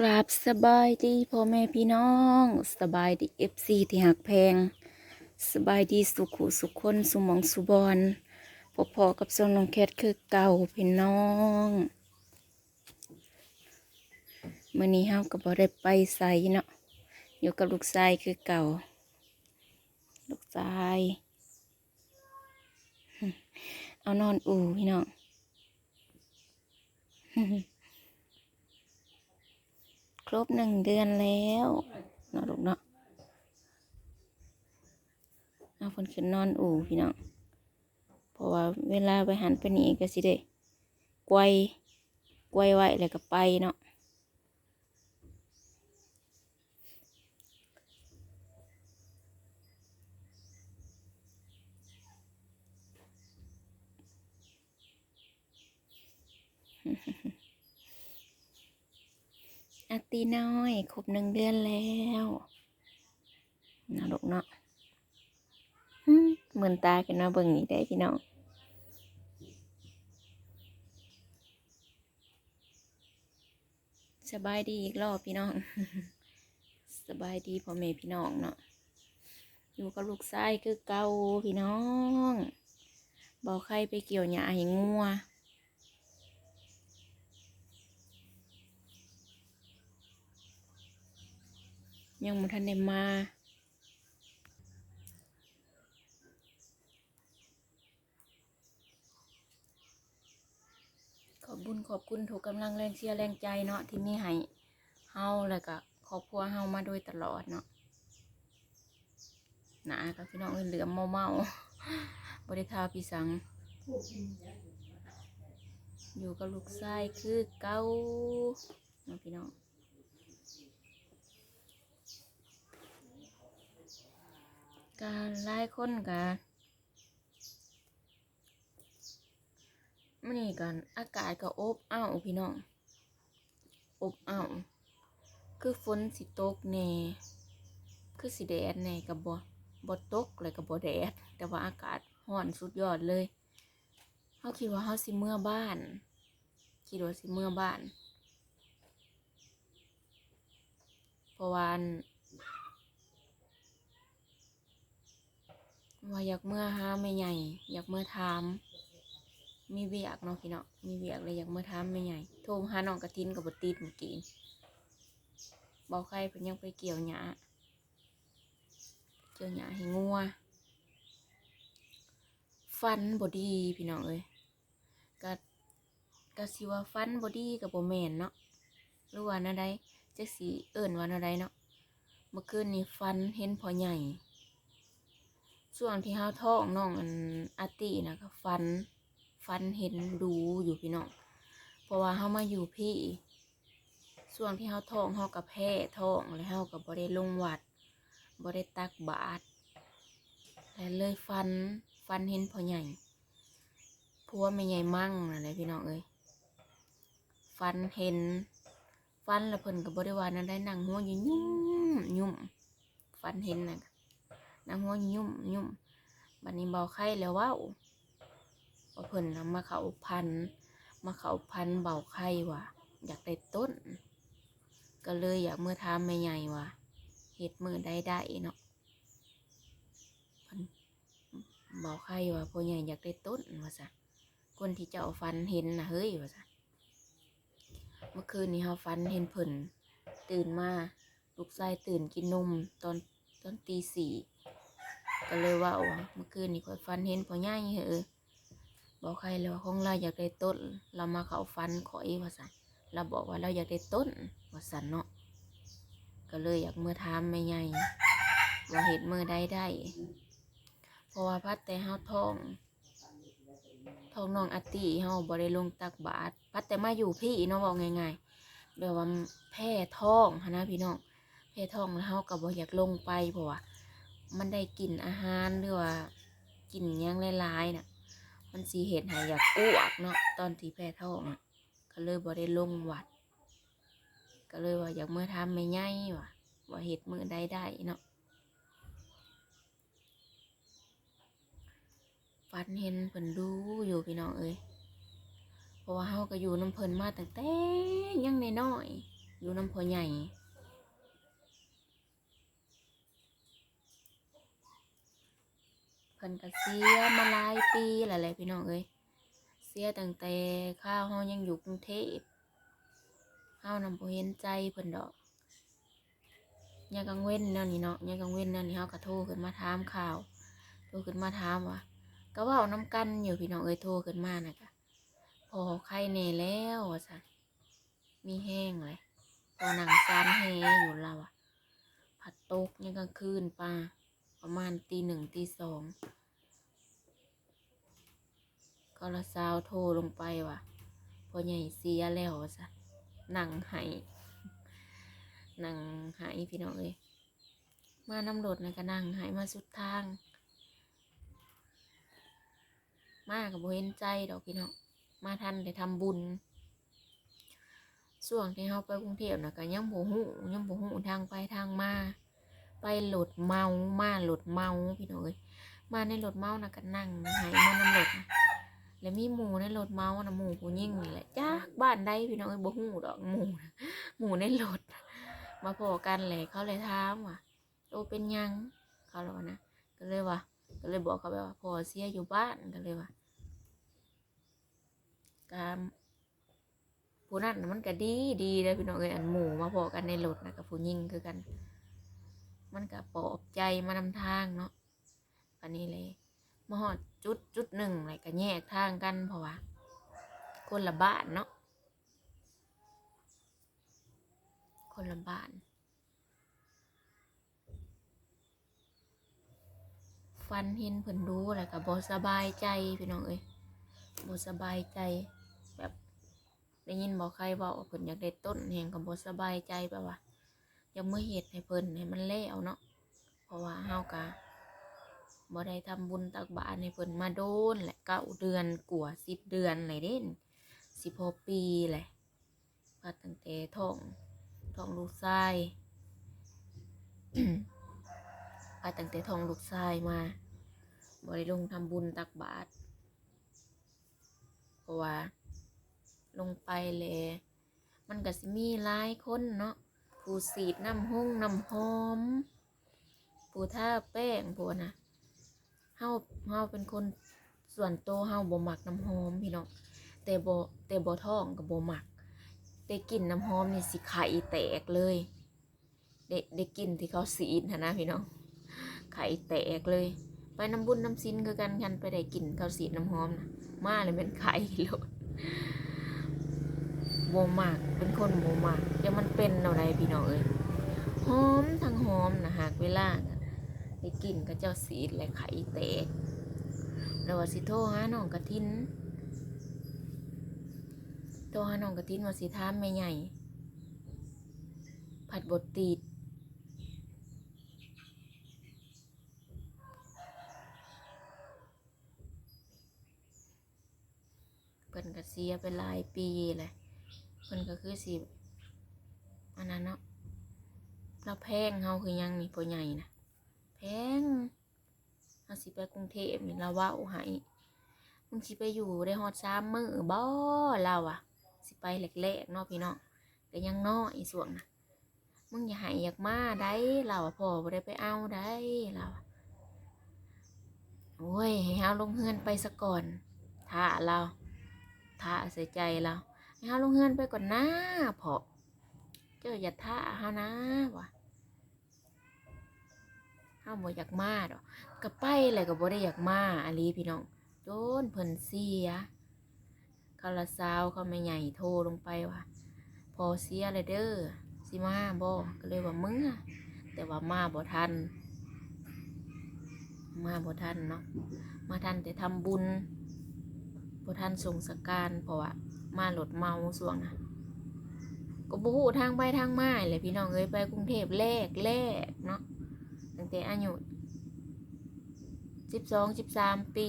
กราบสบายดีพ่อแม่พี่น้อง สบายดีเอฟซีที่หักแพง สบายดีสุขุสุขคนสุมองสุบอนพอพอๆกับทรงน้องแคทคือเก่าพี่น้องมื่อนี้เฮาก็บ่ได้ไปใส่เนาะอยู่กับลูกชายคือเก่า ลูกชายเอานอนอู่พี่น้อง ครบหนึ่งเดือนแล้วเนาะลูกเนาะเอาคนขึ้นนอนอู่พี่น้องเพราะว่าเวลาไปหันไปนี่ก็สิได้ไกวไกวไว้แล้วก็ไปเนาะอาตีน้อยครบหนึ่งเดือนแล้วเนาะลูกเนาะมเหมือนตากันมาเบิ่งนี่ได้พี่น้องสบายดีอีกรอบพี่น้อง สบายดีพ่อแม่พี่น้องเนาะอยู่กับลูกชายคือเก่าพี่น้องบอกใครไปเกี่ยวหญ้าให้งัว ยังบ่ทันได้มาขอบบุญขอบคุณถูกกำลังแรงเชียร์แรงใจเนาะที่มีให้เฮาแล้วก็ครอบครัวเฮามาโดยตลอดเนาะหนากับพี่น้องเหลือมเมาเมาบริทาพี่สัง อยู่กับลูกชายคือเก้าเนาะพี่น้อง การไล่คนกันมันนี่กันอากาศก็อบอ้าวพี่น้อง อบอ้าวคือฝนสิตกแน่คือสิแดดแน่กับบ่บ่ตกเลยกับบ่แดด แต่ว่าอากาศร้อนสุดยอดเลยเฮาคิดว่าเฮาสิเมื่อบ้าน คิดว่าสิเมื่อบ้านเพราะว่าอัน ว่าอยากเมื่อหาไม่ใหญ่ อยากเมื่อถาม มีเวียกเนาะพี่เนาะมีเวียกเลยอยากเมื่อถามไม่ใหญ่โทรหาน้องกระทินกับบติดเมื่อกี้บอกใครเพิ่นยังไปเกี่ยวหญ้าเกี่ยวหญ้าให้งัวฟันบอดีพี่น้องเอ้ยก็ก็สิว่าฟันบอดีกับบแมนเนาะหรือว่าแนวใดจักสิเอิ้นว่าแนวใดเนาะเมื่อคืนนี้ฟันเห็นพอใหญ่ ช่วงที่เฮาท้องน้องอันอาตินะก็ฟันฟันเห็นดูอยู่พี่น้องเพราะว่าเฮามาอยู่พี่ช่วงที่เฮาท้องเฮากับแพ้ท้องแล้วเฮากับบ่ได้ลงวัดบ่ได้ตักบาตรแล้วเลยฟันฟันเห็นพ่อใหญ่ผัวแม่ใหญ่มั่งนั่นแหละพี่น้องเอ้ยฟันเห็นฟันแล้วเพิ่นก็บ่ได้ว่านั่นได้นั่งหัวยู่ยุ่มยุ่มฟันเห็นน่ะ นางหัวยุ่มยุ่มบัดนี้เบาไข้แล้วว้าว่าเพิ่นน่ะมาเขาพัน มาเขาพันเบาไข้ว่ะ อยากได้ต้น ก็เลยอยากเมื่อทามแม่ใหญ่ว่ะเฮ็ดมือได้ได้เนาะเพิ่นเบาไข้ว่าพ่อใหญ่อยากได้ต้นว่าซะคนที่เจ้าฟันเห็นน่ะเฮ้ยว่าซะเมื่อคืนนี้เฮาฟันเห็นเพิ่นตื่นมาลูกชายตื่นกินนมตอนตอนตีสี่ ก็เลยว่าว่าเมื่อคืนนี่ข่อยฟันเห็นพ่อใหญ่เหอะบอกใครเลยว่าของเราอยากได้ต้น เรามาเขาฟันข่อยว่าสันเราบอกว่าเราอยากได้ต้นว่าสันเนาะก็เลยอยากมือทามไม่ใหญ่ว่าเห็ดมือได้ได้เพราะว่าพัดแต่เฮาท้องท้องน้องอติเฮาบ่ได้ลงตักบาตรพัดแต่มาอยู่พี่เนาะบอกง่ายๆแบบว่าแพ้ท้องนนะพี่น้องแพ้ท้องแล้วเฮาก็บ่อยากลงไปเพราะว่า มันได้กลิ่นอาหารหรือว่ากลิ่นยังหลายๆน่ะ มันสีเห็ดให้อยากอ้วกเนาะตอนที่แพ้ท้องน่ะก็เลยบ่ได้ลงวัด ก็เลยว่าอยากเมื่อทำไม่ใหญ่ว่ะว่าเห็ดมือได้ได้เนาะฟันเห็นเพิ่นดูอยู่พี่น้องเอ้ยเพราะว่าเฮาก็อยู่น้ำเพิ่นมาตั้งแต่ยังน้อยอยู่น้ำพ่อใหญ่ พิ่นก็เสียมาหลายปีแล้วแหละพี่น้องเอ้ยเสียตั้งแต่ข้าวเฮายังอยู่กรุงเทพเฮานำบ่เห็นใจเพิ่นดอกยามกลางเว้นแนวนี้เนาะยามกลางเว้นแนวนี้เฮาก็โทรขึ้นมาถามข่าวโทรขึ้นมาถามว่าก็เว้านํกันอยู่พี่น้องเอ้ยโทรขึ้นมาน่ะก็พอไข้แน่แล้วว่าซั่นมีแห้งเลยพอหนังซานแฮอยู่เราอะผัดตกยามกลางคืนป้า ประมาณตีหนึ่งตีสองก็ละสาวโทรลงไปว่ะพอใหญ่เสียแล้วซะนั่งไห้นั่งไห้พี่น้องเอ้ยมานำรถนะก็นั่งไห้มาสุดทาง มากับโบเห็นใจดอกพี่น้องมาทันได้ทำบุญช่วงที่เราไปกรุงเทพนะก็ยังโบหูยังโบหูทางไปทางมา ไปหลดเมามาหลดเมาพี่น้องเอ้ยมาในรถเมานะก็นั่งหายมานำรถนะแล้วมีหมูในรถเมานะหมูผู้ยิ่งนี่แหละจ้าบ้านใดพี่น้องเอ้ยบ่ฮู้ดอกหมูนะหมูในรถมาพอกันเลยเขาเลยถามว่าโตเป็นยังเขาเลยว่านะก็เลยว่า ก็เลยบอกเขาไปว่าพอเสียอยู่บ้านก็เลยว่าการผู้นั้นมันก็ดีดีเลยพี่น้องเอ้ยอันหมูมาพอกันในรถนะกับผู้ยิ่งคือกัน มันก็ปลอบใจมานำทางเนาะอันนี้เลยมาหอดจุดจุดหนึ่งอะไรก็แยกทางกันเพราะว่าคนละบ้านเนาะคนละบ้านฟันเห็นเพิ่นดูอะไรก็บ่สบายใจพี่น้องเอ้ยบ่สบายใจแบบได้ยินบอกใครว่าเพิ่นอยากได้ต้นแห่งก็บ่สบายใจแบบว่า ยังมื่อเหตุให้เพิ่นให้มันแล้วเนาะเพราะว่าเฮากะบ่ได้ทำบุญตักบาตรให้เพิ่นมาโดนแหละเก้าเดือนกว่าสิบเดือนเลยเด่นสิบหกปีแหละพัดตั้งแต่ท้องท้องลูกชายพัดตั้งแต่ท้องลูกชายมาบ่ได้ลงทำบุญตักบาตรเพราะว่าลงไปเลยมันก็สิมีหลายคนเนาะ ผู้สีดน้ำห้องน้ำหอมผู้ท่าแป้งพวนะเฮาเฮาเป็นคนส่วนโตวเฮาบ่มักน้ำหอมพี่น้องแต่บ่แต่บ่ท้องก็บ่มักได้กลินน้ำหอมนี่สิไข่แตกเลยได้ได้กลินที่เขาสีดหั้นะพี่น้องไข่แตกเลย ไปน้ำบุญน้ำซินคือกันกันไปได้กลินเขาสีดน้ำหอมนะมาเลยเป็นไข่โลด บมาก เป็นคนโบมากจะมันเป็นอะไรพี่น้องเอ้ยหอมทั้งหอมนะหากเวลาได้กินก็เจ้าสีดและไข่แตกแล้วว่าสิโทรหาน้องกระทินโทรหาน้องกระทินว่าสิถามแม่ใหญ่ ผัดบดตีดเพิ่นก็เสียไปหลายปีเลย เพิ่นก็คือสิอันนั้นเนาะเราแพงเฮาคือยังนี่พอใหญ่นะแพงเฮาสิไปกรุงเทพนี่เราว้าให้มึงสิไปอยู่ได้ฮอดสามมื้อบ่เราอะสิไปแรกๆเนาะพี่น้องก็ยังน้อยส่วงนะมึงอย่าให้อยากมาได้เราอะพ่อบ่ได้ไปเอาได้เราอะโอ้ยให้เฮาลงเฮือนไปซะก่อนท่าเราท่าใส่ใจเรา เฮาลงเฮือนไปก่อนนะพอเจ้าอย่าท่าเฮานะวะเฮาบ่อยากมาดอกก็ไปเลยก็บ่ได้อยากมาอลีพี่น้องโดนเพิ่นเสียเขาละสาวเขาไม่ใหญ่โทรลงไปว่าพอเสียเลยเด้อสิมาบ่ก็เลยว่ามึงอะแต่ว่ามาบ่ทัน มาบ่ทันเนาะมาทันแต่ทำบุญบ่ทันส่งสการเพราะว่า มาหลดเมาส่วงนะก็บฮูทางไปทางมาเลยพี่น้องเอ้ยไปกรุงเทพแรกแรกเนาะตั้งแต่อายุสิบสองสิบสามปี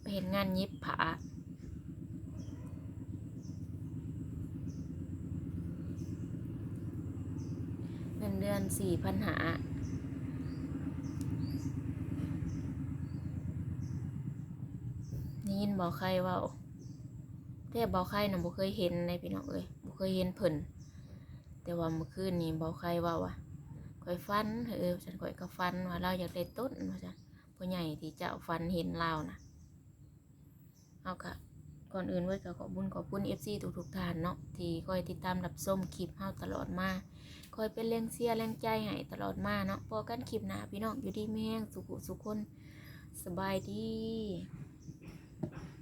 ไปเห็นงานยิบผาเงินเดือนสี่พันหานี่ยินบอกใครว่า แต่บ่ใครน่ะบ่เคยเห็นในพี่น้องเอ้ยบ่เคยเห็นเพิ่นแต่ว่าเมื่อคืนนี้เบาใครว่าว่าข่อยฟันเออฉันข่อยก็ฟันว่าเราอยากได้ต้นว่าซั่นพ่อใหญ่ที่เจ้าฟันเห็นเรานะเอาค่ะก่อนอื่นไว้ก็ขอบุญขอบคุณ FC ทุกทุกๆท่านเนาะที่คอยติดตามรับชมคลิปเฮาตลอดมาคอยเป็นแรงเชียร์แรงใจให้ตลอดมาเนาะพอกันคลิปหน้าพี่น้องอยู่ดีแม่งสุขสุขคนสบายดี